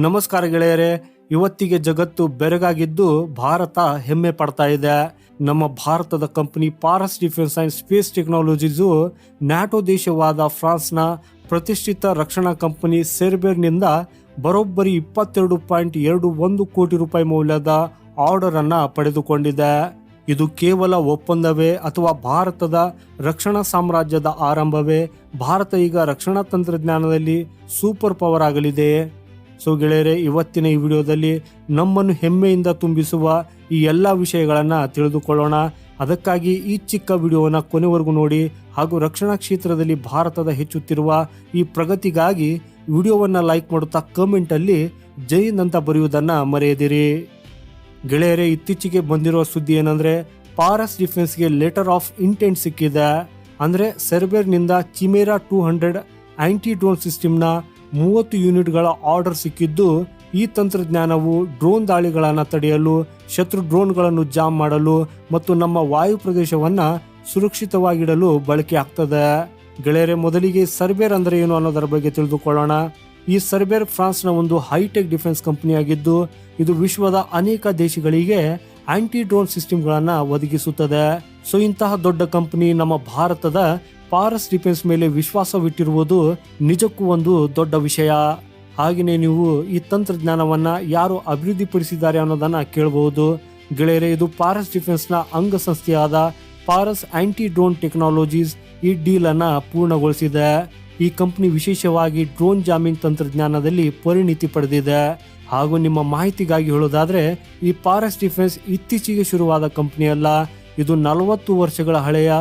ನಮಸ್ಕಾರ ಗೆಳೆಯರೇ, ಇವತ್ತಿಗೆ ಜಗತ್ತು ಬೆರಗಾಗಿದ್ದು ಭಾರತ ಹೆಮ್ಮೆ ಪಡ್ತಾ ಇದೆ. ನಮ್ಮ ಭಾರತದ company Paras defence and space technologies NATO ದೇಶವಾದ ಫ್ರಾನ್ಸ್ನ ಪ್ರತಿಷ್ಠಿತ ರಕ್ಷಣಾ ಕಂಪನಿ ಸೆರ್ಬೇರ್ನಿಂದ ಬರೋಬ್ಬರಿ ಇಪ್ಪತ್ತೆರಡು ಪಾಯಿಂಟ್ ಎರಡು ಒಂದು ಕೋಟಿ ರೂಪಾಯಿ ಮೌಲ್ಯದ ಆರ್ಡರ್ ಅನ್ನ ಪಡೆದುಕೊಂಡಿದೆ. ಇದು ಕೇವಲ ಒಪ್ಪಂದವೇ ಅಥವಾ ಭಾರತದ ರಕ್ಷಣಾ ಸಾಮ್ರಾಜ್ಯದ ಆರಂಭವೇ? ಭಾರತ ಈಗ ರಕ್ಷಣಾ ತಂತ್ರಜ್ಞಾನದಲ್ಲಿ ಸೂಪರ್ ಪವರ್ ಆಗಲಿದೆ. ಸೊ ಗೆಳೆಯರೆ, ಇವತ್ತಿನ ಈ ವಿಡಿಯೋದಲ್ಲಿ ನಮ್ಮನ್ನು ಹೆಮ್ಮೆಯಿಂದ ತುಂಬಿಸುವ ಈ ಎಲ್ಲ ವಿಷಯಗಳನ್ನು ತಿಳಿದುಕೊಳ್ಳೋಣ. ಅದಕ್ಕಾಗಿ ಈ ಚಿಕ್ಕ ವಿಡಿಯೋವನ್ನು ಕೊನೆವರೆಗೂ ನೋಡಿ ಹಾಗೂ ರಕ್ಷಣಾ ಕ್ಷೇತ್ರದಲ್ಲಿ ಭಾರತದ ಹೆಚ್ಚುತ್ತಿರುವ ಈ ಪ್ರಗತಿಗಾಗಿ ವಿಡಿಯೋವನ್ನು ಲೈಕ್ ಮಾಡುತ್ತಾ ಕಮೆಂಟಲ್ಲಿ ಜೈನ್ ಅಂತ ಬರೆಯುವುದನ್ನು ಮರೆಯದಿರಿ. ಗೆಳೆಯರೇ, ಇತ್ತೀಚೆಗೆ ಬಂದಿರುವ ಸುದ್ದಿ ಏನಂದರೆ ಪಾರಸ್ ಡಿಫೆನ್ಸ್ಗೆ ಲೆಟರ್ ಆಫ್ ಇಂಟೆಂಟ್ ಸಿಕ್ಕಿದೆ. ಅಂದರೆ ಸೆರ್ಬೇರ್ನಿಂದ Chimera two hundred anti drone ಸಿಸ್ಟಮ್ನ ಮೂವತ್ತು ಯೂನಿಟ್ಗಳ ಆರ್ಡರ್ ಸಿಕ್ಕಿದ್ದು ಈ ತಂತ್ರಜ್ಞಾನವು ಡ್ರೋನ್ ದಾಳಿಗಳನ್ನು ತಡೆಯಲು, ಶತ್ರು ಡ್ರೋನ್ಗಳನ್ನು ಜಾಮ್ ಮಾಡಲು ಮತ್ತು ನಮ್ಮ ವಾಯು ಪ್ರದೇಶವನ್ನ ಸುರಕ್ಷಿತವಾಗಿಡಲು ಬಳಕೆ ಆಗ್ತದೆ. ಗೆಳೆಯರೆ, ಮೊದಲಿಗೆ ಸರ್ಬೇರ್ ಅಂದ್ರೆ ಏನು ಅನ್ನೋದರ ಬಗ್ಗೆ ತಿಳಿದುಕೊಳ್ಳೋಣ. ಈ ಸರ್ಬೇರ್ ಫ್ರಾನ್ಸ್ನ ಒಂದು ಹೈಟೆಕ್ ಡಿಫೆನ್ಸ್ ಕಂಪನಿಯಾಗಿದ್ದು, ಇದು ವಿಶ್ವದ ಅನೇಕ ದೇಶಗಳಿಗೆ ಆಂಟಿ ಡ್ರೋನ್ ಸಿಸ್ಟಮ್ಗಳನ್ನು ಒದಗಿಸುತ್ತದೆ. ಸೊ, ಇಂತಹ ದೊಡ್ಡ ಕಂಪನಿ ನಮ್ಮ ಭಾರತದ ಪಾರಸ್ ಡಿಫೆನ್ಸ್ ಮೇಲೆ ವಿಶ್ವಾಸವಿಟ್ಟಿರುವುದು ನಿಜಕ್ಕೂ ಒಂದು ದೊಡ್ಡ ವಿಷಯ. ಹಾಗೆಯೇ ನೀವು ಈ ತಂತ್ರಜ್ಞಾನವನ್ನ ಯಾರು ಅಭಿವೃದ್ಧಿಪಡಿಸಿದ್ದಾರೆ ಅನ್ನೋದನ್ನ ಕೇಳಬಹುದು. ಗೆಳೆಯರೆ, ಇದು ಪಾರಸ್ ಡಿಫೆನ್ಸ್ನ ಅಂಗಸಂಸ್ಥೆಯಾದ ಪಾರಸ್ ಆಂಟಿ ಡ್ರೋನ್ ಟೆಕ್ನಾಲಜೀಸ್ ಈ ಡೀಲ್ ಅನ್ನ ಪೂರ್ಣಗೊಳಿಸಿದೆ. ಈ ಕಂಪನಿ ವಿಶೇಷವಾಗಿ ಡ್ರೋನ್ ಜಾಮಿಂಗ್ ತಂತ್ರಜ್ಞಾನದಲ್ಲಿ ಪರಿಣಿತಿ ಪಡೆದಿದೆ. ಹಾಗೂ ನಿಮ್ಮ ಮಾಹಿತಿಗಾಗಿ ಹೇಳೋದಾದ್ರೆ, ಈ ಪಾರಸ್ ಡಿಫೆನ್ಸ್ ಇತ್ತೀಚೆಗೆ ಶುರುವಾದ ಕಂಪನಿ ಅಲ್ಲ ಇದು ನಲವತ್ತು ವರ್ಷಗಳ ಹಳೆಯ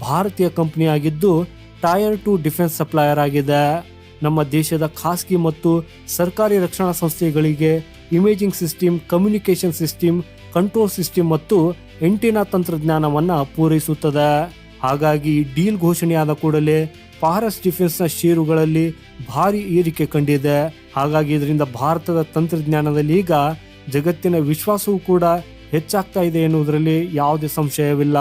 ಭಾರತೀಯ ಕಂಪನಿಯಾಗಿದ್ದು ಟೈರ್ ಟು ಡಿಫೆನ್ಸ್ ಸಪ್ಲೈಯರ್ ಆಗಿದೆ. ನಮ್ಮ ದೇಶದ ಖಾಸಗಿ ಮತ್ತು ಸರ್ಕಾರಿ ರಕ್ಷಣಾ ಸಂಸ್ಥೆಗಳಿಗೆ imaging system, communication system, control system ಮತ್ತು ಎಂಟಿನಾ ತಂತ್ರಜ್ಞಾನವನ್ನು ಪೂರೈಸುತ್ತದೆ. ಹಾಗಾಗಿ ಡೀಲ್ ಘೋಷಣೆಯಾದ ಕೂಡಲೇ ಪಾರಸ್ ಡಿಫೆನ್ಸ್ನ ಷೇರುಗಳಲ್ಲಿ ಭಾರಿ ಏರಿಕೆ ಕಂಡಿದೆ. ಹಾಗಾಗಿ ಇದರಿಂದ ಭಾರತದ ತಂತ್ರಜ್ಞಾನದಲ್ಲಿ ಈಗ ಜಗತ್ತಿನ ವಿಶ್ವಾಸವೂ ಕೂಡ ಹೆಚ್ಚಾಗ್ತಾ ಇದೆ ಎನ್ನುವುದರಲ್ಲಿ ಯಾವುದೇ ಸಂಶಯವಿಲ್ಲ.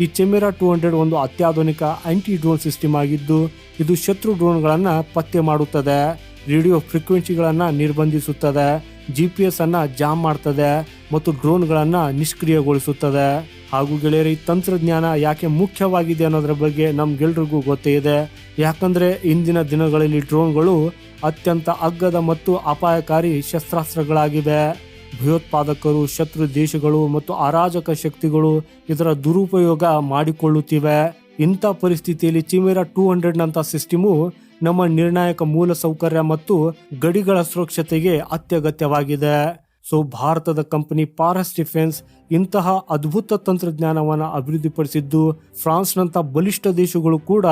ಈ ಚೆಮೆರಾ ಟೂ ಹಂಡ್ರೆಡ್ ಒಂದು ಅತ್ಯಾಧುನಿಕ ಆಂಟಿ ಡ್ರೋನ್ ಸಿಸ್ಟಮ್ ಆಗಿದ್ದು, ಇದು ಶತ್ರು ಡ್ರೋನ್ಗಳನ್ನು ಪತ್ತೆ ಮಾಡುತ್ತದೆ, ರೇಡಿಯೋ ಫ್ರೀಕ್ವೆನ್ಸಿಗಳನ್ನು ನಿರ್ಬಂಧಿಸುತ್ತದೆ ಜಿ ಪಿ ಎಸ್ ಅನ್ನ ಜಾಮ್ ಮಾಡ್ತದೆ, ಮತ್ತು ಡ್ರೋನ್ಗಳನ್ನು ನಿಷ್ಕ್ರಿಯಗೊಳಿಸುತ್ತದೆ. ಹಾಗೂ ಗೆಳೆಯರ ತಂತ್ರಜ್ಞಾನ ಯಾಕೆ ಮುಖ್ಯವಾಗಿದೆ ಅನ್ನೋದ್ರ ಬಗ್ಗೆ ನಮ್ಗೆಲ್ರಿಗೂ ಗೊತ್ತೇ ಇದೆ. ಯಾಕಂದ್ರೆ, ಇಂದಿನ ದಿನಗಳಲ್ಲಿ ಡ್ರೋನ್ಗಳು ಅತ್ಯಂತ ಅಗ್ಗದ ಮತ್ತು ಅಪಾಯಕಾರಿ ಶಸ್ತ್ರಾಸ್ತ್ರಗಳಾಗಿವೆ. ಭಯೋತ್ಪಾದಕರು, ಶತ್ರು ದೇಶಗಳು ಮತ್ತು ಅರಾಜಕ ಶಕ್ತಿಗಳು ಇದರ ದುರುಪಯೋಗ ಮಾಡಿಕೊಳ್ಳುತ್ತಿವೆ. ಇಂಥ ಪರಿಸ್ಥಿತಿಯಲ್ಲಿ ಚಿಮೇರಾ ಟೂ ಹಂಡ್ರೆಡ್ ನಂತ ಸಿಸ್ಟಮು ನಮ್ಮ ನಿರ್ಣಾಯಕ ಮೂಲ ಸೌಕರ್ಯ ಮತ್ತು ಗಡಿಗಳ ಸುರಕ್ಷತೆಗೆ ಅತ್ಯಗತ್ಯವಾಗಿದೆ. ಸೊ, ಭಾರತದ ಕಂಪನಿ ಪಾರಸ್ ಡಿಫೆನ್ಸ್ ಇಂತಹ ಅದ್ಭುತ ತಂತ್ರಜ್ಞಾನವನ್ನು ಅಭಿವೃದ್ಧಿಪಡಿಸಿದ್ದು ಫ್ರಾನ್ಸ್ನಂಥ ಬಲಿಷ್ಠ ದೇಶಗಳು ಕೂಡ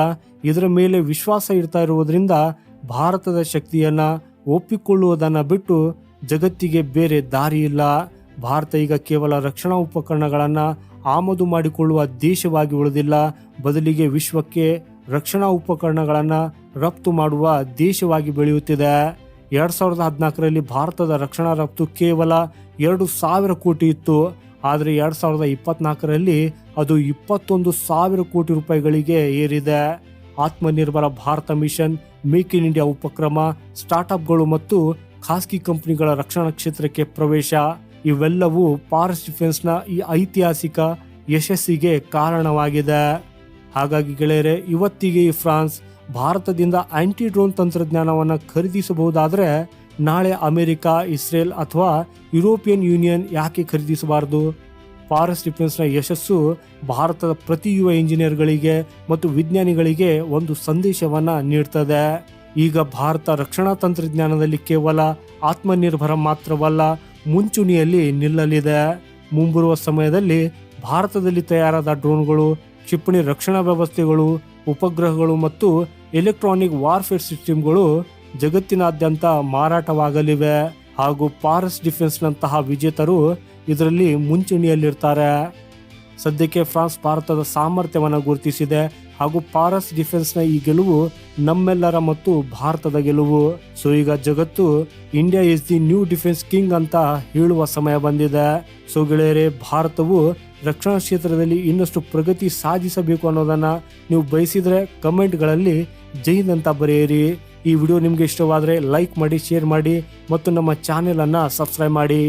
ಇದರ ಮೇಲೆ ವಿಶ್ವಾಸ ಇಡ್ತಾ ಇರುವುದರಿಂದ ಭಾರತದ ಶಕ್ತಿಯನ್ನ ಒಪ್ಪಿಕೊಳ್ಳುವುದನ್ನು ಬಿಟ್ಟು ಜಗತ್ತಿಗೆ ಬೇರೆ ದಾರಿ ಇಲ್ಲ ಭಾರತ ಈಗ ಕೇವಲ ರಕ್ಷಣಾ ಉಪಕರಣಗಳನ್ನು ಆಮದು ಮಾಡಿಕೊಳ್ಳುವ ದೇಶವಾಗಿ ಉಳಿದಿಲ್ಲ. ಬದಲಿಗೆ ವಿಶ್ವಕ್ಕೆ ರಕ್ಷಣಾ ಉಪಕರಣಗಳನ್ನು ರಫ್ತು ಮಾಡುವ ದೇಶವಾಗಿ ಬೆಳೆಯುತ್ತಿದೆ. ಎರಡ್ ಸಾವಿರದ ಹದಿನಾಲ್ಕರಲ್ಲಿ ಭಾರತದ ರಕ್ಷಣಾ ರಫ್ತು ಕೇವಲ ಎರಡು ಸಾವಿರ ಕೋಟಿ ಇತ್ತು. ಆದರೆ ಎರಡ್ ಸಾವಿರದ ಇಪ್ಪತ್ನಾಲ್ಕರಲ್ಲಿ ಅದು ಇಪ್ಪತ್ತೊಂದು ಸಾವಿರ ಕೋಟಿ ರೂಪಾಯಿಗಳಿಗೆ ಏರಿದೆ. Atmanirbhar Bharat mission, make in India ಉಪಕ್ರಮ, ಸ್ಟಾರ್ಟ್ಅಪ್ಗಳು ಮತ್ತು ಖಾಸಗಿ ಕಂಪನಿಗಳ ರಕ್ಷಣಾ ಕ್ಷೇತ್ರಕ್ಕೆ ಪ್ರವೇಶ. ಇವೆಲ್ಲವೂ ಪಾರಸ್ ಡಿಫೆನ್ಸ್ನ ಈ ಐತಿಹಾಸಿಕ ಯಶಸ್ಸಿಗೆ ಕಾರಣವಾಗಿದೆ. ಹಾಗಾಗಿ ಗೆಳೆಯರೆ, ಇವತ್ತಿಗೆ ಈ ಫ್ರಾನ್ಸ್ ಭಾರತದಿಂದ ಆಂಟಿ ಡ್ರೋನ್ ತಂತ್ರಜ್ಞಾನವನ್ನು ಖರೀದಿಸಬಹುದಾದರೆ ನಾಳೆ ಅಮೆರಿಕ, ಇಸ್ರೇಲ್ ಅಥವಾ ಯುರೋಪಿಯನ್ ಯೂನಿಯನ್ ಯಾಕೆ ಖರೀದಿಸಬಾರದು? ಪಾರಸ್ ಡಿಫೆನ್ಸ್ನ ಯಶಸ್ಸು ಭಾರತದ ಪ್ರತಿ ಯುವ ಇಂಜಿನಿಯರ್ಗಳಿಗೆ ಮತ್ತು ವಿಜ್ಞಾನಿಗಳಿಗೆ ಒಂದು ಸಂದೇಶವನ್ನ ನೀಡ್ತದೆ. ಈಗ ಭಾರತ ರಕ್ಷಣಾ ತಂತ್ರಜ್ಞಾನದಲ್ಲಿ ಕೇವಲ ಆತ್ಮನಿರ್ಭರ ಮಾತ್ರವಲ್ಲ, ಮುಂಚೂಣಿಯಲ್ಲಿ ನಿಲ್ಲಲಿದೆ. ಮುಂಬರುವ ಸಮಯದಲ್ಲಿ ಭಾರತದಲ್ಲಿ ತಯಾರಾದ ಡ್ರೋನ್ಗಳು, ಕ್ಷಿಪಣಿ ರಕ್ಷಣಾ ವ್ಯವಸ್ಥೆಗಳು, ಉಪಗ್ರಹಗಳು ಮತ್ತು ಎಲೆಕ್ಟ್ರಾನಿಕ್ ವಾರ್ಫೇರ್ ಸಿಸ್ಟಮ್ಗಳು ಜಗತ್ತಿನಾದ್ಯಂತ ಮಾರಾಟವಾಗಲಿವೆ. ಹಾಗೂ ಪಾರಸ್ ಡಿಫೆನ್ಸ್ನಂತಹ ವಿಜೇತರು ಇದರಲ್ಲಿ ಮುಂಚೂಣಿಯಲ್ಲಿರ್ತಾರೆ. ಸದ್ಯಕ್ಕೆ ಫ್ರಾನ್ಸ್ ಭಾರತದ ಸಾಮರ್ಥ್ಯವನ್ನು ಗುರುತಿಸಿದೆ. ಹಾಗೂ ಪಾರಸ್ ಡಿಫೆನ್ಸ್ನ ಈ ಗೆಲುವು ನಮ್ಮೆಲ್ಲರ ಮತ್ತು ಭಾರತದ ಗೆಲುವು. ಸೊ, ಈಗ ಜಗತ್ತು India is the new defence king ಅಂತ ಹೇಳುವ ಸಮಯ ಬಂದಿದೆ. ಸೊ, ಗೆಳೆಯರೇ, ಭಾರತವು ರಕ್ಷಣಾ ಕ್ಷೇತ್ರದಲ್ಲಿ ಇನ್ನಷ್ಟು ಪ್ರಗತಿ ಸಾಧಿಸಬೇಕು ಅನ್ನೋದನ್ನ ನೀವು ಬಯಸಿದ್ರೆ ಕಮೆಂಟ್ಗಳಲ್ಲಿ ಜೈನ್ ಅಂತ ಬರೆಯಿರಿ. ಈ ವಿಡಿಯೋ ನಿಮಗೆ ಇಷ್ಟವಾದರೆ ಲೈಕ್ ಮಾಡಿ, ಶೇರ್ ಮಾಡಿ ಮತ್ತು ನಮ್ಮ ಚಾನೆಲ್ ಅನ್ನ ಸಬ್ಸ್ಕ್ರೈಬ್ ಮಾಡಿ.